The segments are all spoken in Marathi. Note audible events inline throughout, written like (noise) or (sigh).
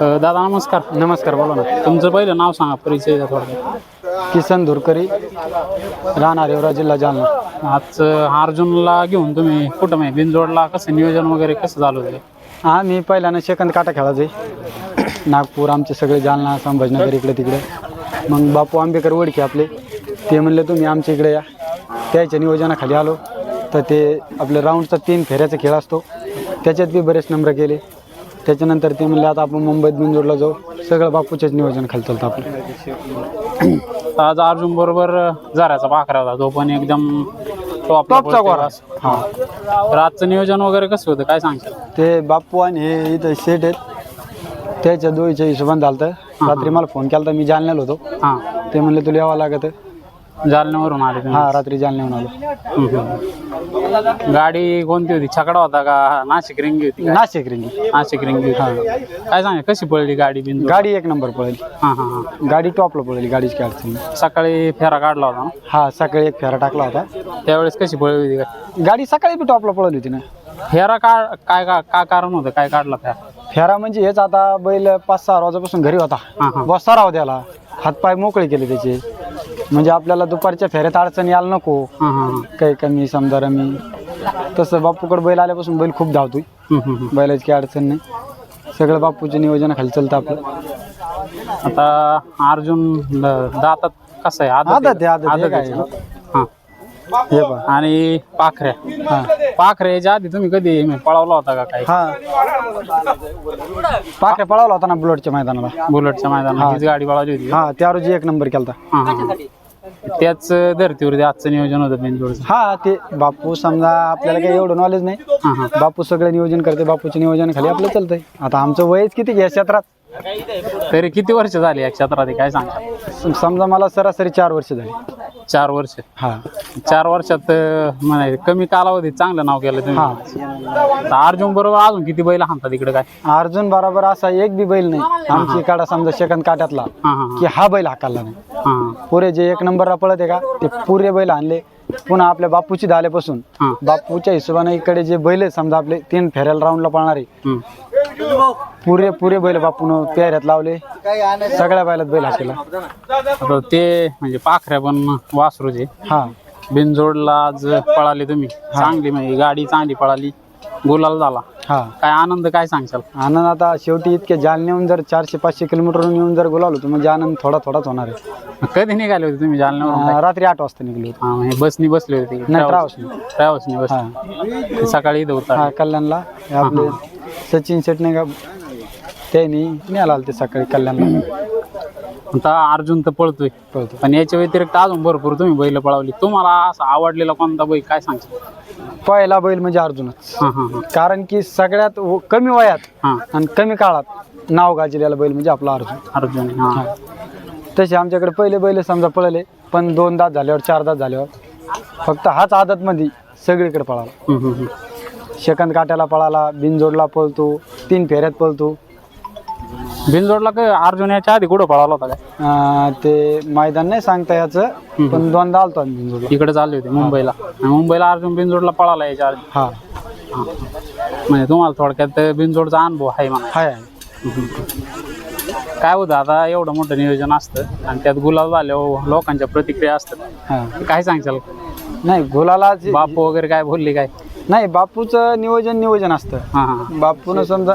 दादा नमस्कार. नमस्कार बोला ना. तुमचं पहिलं नाव सांगा परिचय द्या थोडं किसन धुरकरी राहणार येवरा जिल्हा जालना. आज अ, अर्जुनला घेऊन तुम्ही कुठं म्हणजे बिनजोडला कसं नियोजन वगैरे कसं झालं होतं हा मी पहिल्यानं सेकंद काटा खेळायचे. नागपूर आमचे सगळे जालना संभाजीनगर इकडे तिकडे. मग बापू आंबेकर ओळखी आपले. ते म्हणले तुम्ही आमच्या इकडे या. त्याच्या नियोजनाखाली आलो. तर ते आपले राऊंडचा तीन फेऱ्याचा खेळ असतो. त्याच्यात बी बरेच नंबर केले. त्याच्यानंतर ते म्हणले आता आपण मुंबईत बिनजोडला जाऊ. सगळं बापूच्याच नियोजन खाली चालतं आपलं. (clears throat) आज अर्जुन बरोबर झऱ्याचा पाखरा होता. तो पण एकदम टॉप टॉपचा गोरा हां. तर आजचं नियोजन वगैरे कसं होतं? काय सांगशाल? ते बाप्पू आणि हे इथं शेट आहेत. त्याच्या दोईच्या हिशोबाने झालं. रात्री मला फोन केला तर मी जालन्याला होतो. हां. ते म्हणले तुला यावं लागत. जालन्यावरून आले तुम्ही? हा रात्री जालन्याहून आलो. हम्म. गाडी कोणती होती? छकडा होता का? नाशिक रिंगी होती? नाशिक रिंगी. नाशिक रिंगी होती. काय सांगा कशी पडली गाडी बिंदू? गाडी एक नंबर पळेल. हां हां हां. गाडी टॉपला पळेल गाडीची काय अडचण नाही. सकाळी फेरा काढला होता ना? हा सकाळी एक फेरा टाकला होता. त्यावेळेस कशी पळली होती गाडी? सकाळी बी टॉपला पळवली होती ना. फेरा का काय का काय कारण होतं? काय काढला फेरा? फेरा म्हणजे हेच आता बैल पाच सहा वाजेपासून घरी होता. हां हां. बस सराव द्याला हातपाय मोकळे केले त्याचे. म्हणजे आपल्याला दुपारच्या फेऱ्यात अडचण यायला नको. हां हां हां. काही कमी समजा रमी. तसं बापूकडे बैल आल्यापासून बैल खूप धावतोय. हम्म, हम्म, हम्म. बैलाची काही अडचण नाही. सगळं बापूच्या नियोजनाखाली चालतं आपलं. आता अर्जुन दातात कसं आहे? आदत आहे, आदत आहे, आदत काय आहे? ना? हां आणि पाखऱ्या हा. पाखऱ्याच्या आधी तुम्ही कधी पळवला होता का काही? हा. पाक्या पळावला होता ना बुलेटच्या मैदानाला. बुलेटच्या मैदानात हीच गाडी पळवली होती? हा त्या रोजी एक नंबर केलता. हां हां हां. त्याच धर्तीवरती आजचं नियोजन होतं बिनजोडचं हा ते बापू समजा आपल्याला काही एवढं नॉलेज नाही. बापू सगळं नियोजन करते बापूच्या नियोजनाखाली आपलं चालतंय. आता आमचं वयच किती या क्षेत्रात? तरी किती वर्ष झाली या क्षेत्रात हे काय सांगा सम- समजा मला सरासरी चार वर्ष झाली. चार वर्ष? हा. चार वर्षात अं, म्हणाय कमी कालावधीत चांगलं नाव केलं तुम्ही? अर्जुन बरोबर अजून किती बैल हाणतात इकडे काय? अर्जुन बरोबर असा एक बी बैल नाही. आमची काढा समजा सेकंद काट्यातला हां हां की हा बैल हाकालला नाही. हां. पुरे जे एक नंबरला पळत आहे का ते पुरे बैल आणले पुन्हा आपल्या बापूची झाल्यापासून हां. बापूच्या हिशोबाने इकडे जे बैल आहेत समजा आपले तीन फेऱ्याला राऊंडला पळणारे हम्म. पुरे पुरे बैल बापून पेऱ्यात लावले. सगळ्या बैलात बैल हाकेला. आता ते म्हणजे पाखऱ्या पण वासरूचे हा. बिनजोडला आज पळाली तुम्ही. चांगली म्हणजे गाडी चांगली पळाली. गुलाल झाला. हा. काय आनंद काय सांगशाल? आनंद आता शेवटी इतके जालन्याहून जर चारशे पाचशे किलोमीटरहून येऊन जर गुलालो तर म्हणजे आनंद थोडा थोडाच होणार आहे. कधी निघाले होते तुम्ही जालन्यावरून? अं, रात्री आठ वाजता निघलो होतो. हा म्हणजे बसनी बसले होते नाही ट्रॅव्हल्सने. ट्रॅव्हल्सनी बस सकाळी इथं होता हा कल्याणला. हे आपले सचिन शेटणे का? त्यांनी आलं ते सकाळी कल्याणला. आता अर्जुन तर पळतोय. पळतो पण याच्या व्यतिरिक्त अजून भरपूर तुम्ही बैल पळवली तुम्हाला असा आवडलेला कोणता बैल काय सांगशाल? पहिला बैल म्हणजे अर्जुनच. हां हां हां. कारण की सगळ्यात व- कमी वयात हां. आणि कमी काळात नाव गाजलेला बैल म्हणजे आपला अर्जुन. अर्जुन हां. तसे आमच्याकडे पहिले बैल समजा पळले पण दोन दात झाल्यावर चार दात झाल्यावर फक्त हाच आदतमध्ये सगळीकडे पळाला. हम्म, हम्म, हम्म. शेकंद काट्याला पळाला बिनजोडला पळतो तीन फेऱ्यात पळतो. बिनजोडला काय अर्जुन याच्या आधी कुठं पळाला होता काय? अं, ते मैदान नाही सांगता याचं पण दोनदा आलतो आम्ही बिनजोडला. इकडे चालले होते मुंबईला. आणि मुंबईला अर्जुन बिनजोडला पळाला याच्या आधी. हा. म्हणजे तुम्हाला थोडक्यात बिनजोडचा अनुभव आहे म्हणा. हाय आहे. काय होतं आता एवढं मोठं नियोजन असतं आणि त्यात गुलाल झाल्यावर लोकांच्या प्रतिक्रिया असतात. हा. काय सांगशाल नाही गोलाला जे- बापू वगैरे काय बोलली काय? नाही बापूचं नियोजन नियोजन असतं. हां हां बापून समजा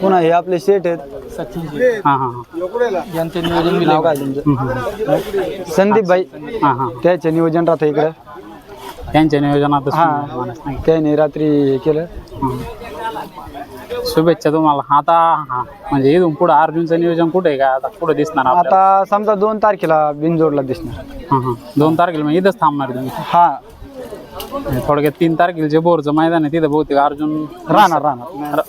पुन्हा हे आपले शेठ आहेत. सचिन हां हां हां. यांचं नियोजन नाव काय त्यांचं संदीप भाई हां हां. त्याचे नियोजन राहतं इकडं. त्यांच्या नियोजनातच हा. त्याने रात्री हे केलं. शुभेच्छा तुम्हाला. आता हा म्हणजे इथून पुढं अर्जुनचं नियोजन कुठे आहे का? आता पुढे दिसणार आता समजा दोन तारखेला बिनजोडला दिसणार. हां हां दोन तारखेला मग इथंच थांबणार तुम्ही. हा. थोडक्यात तीन तारखेला जे बोरचं मैदान आहे तिथं बहुतेक अर्जुन राहणार राहणार.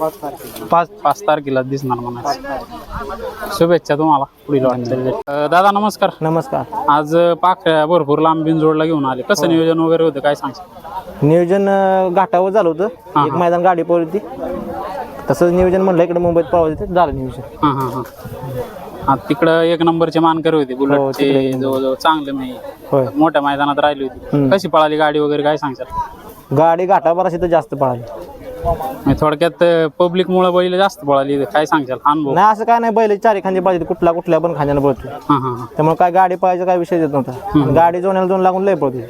पाच पाच तारखेला दिसणार म्हणायचं. शुभेच्छा तुम्हाला पुढील वाटचाली दादा नमस्कार. नमस्कार. आज पाखऱ्या भरपूर लांब बिनजोडला घेऊन आले. कसं नियोजन वगैरे होतं काय सांगशील? नियोजन अं, घाटावर झालं होतं. हा, एक मैदान गाडी होती तसंच नियोजन म्हणलं इकडे मुंबईत ते झालं नियोजन. हां हां हां. हा तिकडं एक नंबरचे मानकरी होते बुलेटचे जवळजवळ चांगले मी होय. मोठ्या मैदानात राहिली होती. कशी पळाली गाडी वगैरे काय सांगशाल? गाडी घाटावर अशी तर जास्त पळाली. म्हणजे थोडक्यात पब्लिक मुळे बैल जास्त पळाली काय सांगशाल? अनुभव. नाही असं काय नाही बैल चारी खांदी पाहिजे कुठला कुठल्या पण खांद्यानं पळतो. हा हा हा. त्यामुळे काय गाडी पाहिजे काय विषय येत नव्हता. गाडी जोण्याला दोन लागून लय पळते.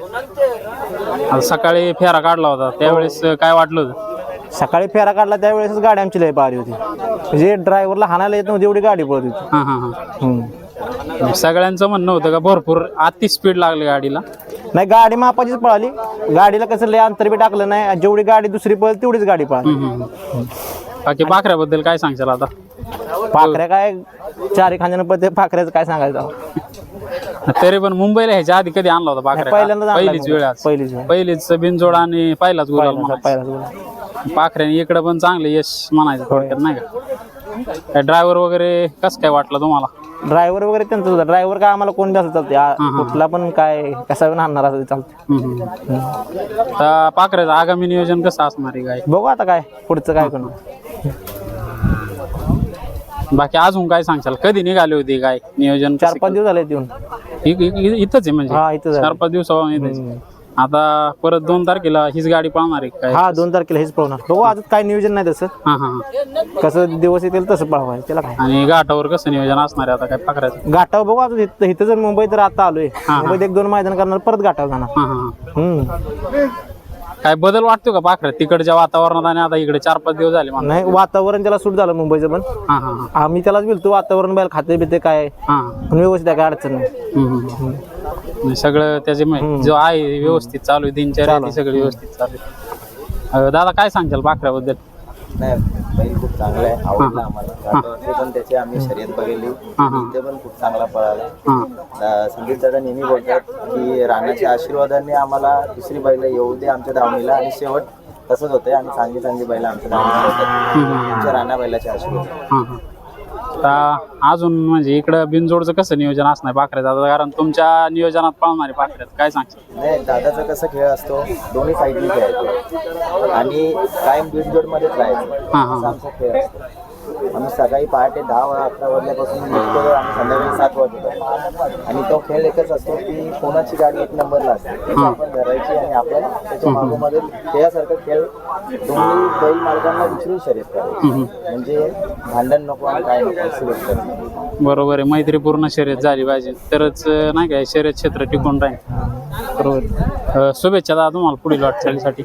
आता सकाळी फेरा काढला होता त्यावेळेस काय वाटलं होतं? सकाळी फेरा काढला त्यावेळेसच गाडी आमची लय पाहिली होती म्हणजे ड्रायव्हरला हाणायला येत नव्हती एवढी गाडी पळत होती हा हा हा हम्म. सगळ्यांचं म्हणणं होतं का भरपूर अति स्पीड लागली गाडीला नाही गाडी मापाचीच पळाली गाडीला कसं लय अंतर बी टाकलं नाही जेवढी गाडी दुसरी पळत तेवढीच गाडी पळाली हम्म, हम्म. बाकी पाखऱ्याबद्दल काय सांगशाल आता पाखऱ्या काय चारी खांद्यानं पळते पाखऱ्याचं काय सांगायचं (laughs) तरी पण मुंबईला ह्याच्या आधी कधी आणला होता पाखऱ्या पहिल्यांदाच का? आणला पहिलीच वेळ आज पहिलीच वेळ. पहिलीच बिनजोड आणि पहिलाच गुलाल म्हणायचं. पहिलाच बोला. पाखऱ्याने इकडे पण चांगले यश म्हणायचं थोडक्यात नाही का? काय ड्रायव्हर वगैरे कसं काय वाटलं तुम्हाला? ड्रायव्हर वगैरे त्यांचं होतं. ड्रायव्हर काय आम्हाला कोण बी असं चालते आ- कुठला पण काय कसा पण आणणार असं चालतं हम्म, हम्म. तर पाखऱ्याचं आगामी नियोजन कसं असणार आहे काय? बघू आता काय पुढचं काय करू. बाकी अजून काय सांगशाल? कधी निघाले होते काय नियोजन? चार कसं- पाच दिवस झाले येऊन. इ- इ- इ- इथंच आहे म्हणजे? हा इथं चार झालं पाच इथंच आता परत दोन तारखेला हीच गाडी पळणार आहे काय. हा दोन तारखेला हेच पळवणार बघू अजून काय नियोजन नाही तसं. हा हा हा. कसं दिवस येतील तसं पळवायचं त्याला काय. आणि घाटावर कसं नियोजन असणार आहे आता काय घाटावर बघू अजून इथं इथं जर मुंबईत तर आता आलोय. मुंबईत एक दोन मैदान करणार परत घाटावर जाणार. हा हा हा. हम्म. काय बदल वाटतो का पाखऱ्यात तिकडच्या वातावरणात आणि आता इकडे चार पाच दिवस झाले मला नाही वातावरण त्याला सूट झालं मुंबईचं पण. हा हा हा. आम्ही त्यालाच बोलतो वातावरण बाहेर खाते बिते काय. हा. पण व्यवस्थित आहे काय अडचण नाही. हम्म, हम्म, हम्म. म्हणजे सगळं त्याचे म्हणजे जो आहे व्यवस्थित चालू आहे दिनचर्या ती सगळी व्यवस्थित चालू आहे. अं, दादा काय सांगशाल पाखऱ्याबद्दल नाही बैल खूप चांगला आहे आवडला आम्हाला. पण त्याची आम्ही शर्यत बघितली. इथे पण खूप चांगला पळाला. हा. अं, संदीप दादा नेहमी बोलतात की राणाच्या आशीर्वादाने आम्हाला दुसरी बैल येऊ दे आमच्या धावणीला. आणि शेवट तसंच होतंय. आणि चांगली चांगली बैल आमच्या धावणीला आमच्या राणा बैलाच्या आशीर्वाद. हा हा. आता अजून म्हणजे इकडं बिनजोडचं कसं नियोजन असणार पाखऱ्याचं आता कारण तुमच्या नियोजनात पळणारे पाखऱ्यात काय सांगशाल? नाही दादाचा कसा खेळ असतो दोन्ही साईडनी खेळायचो. आणि कायम बिनजोडमध्येच राहायचं. हा हा. असा आमचा खेळ असतो. आम्ही सकाळी पहाटे दहा अकरा वाजल्यापासून निघतो. आम्ही संध्याकाळी सात वाजतो आणि तो खेळ एकच असतो की कोणाची गाडी एक नंबरला असते. आपण धरायची आणि आपण त्याच्या मागोमध्ये खेळासारखा खेळ दोन्ही बैल मालकांना विचारून शर्यत करायची. म्हणजे भांडण नको आणि काय नको असते. बरोबर आहे. मैत्रीपूर्ण शर्यत झाली पाहिजे. तरच नाही काय शर्यत क्षेत्र टिकून राहील. बरोबर. शुभेच्छा दादा तुम्हाला पुढील वाटचालीसाठी.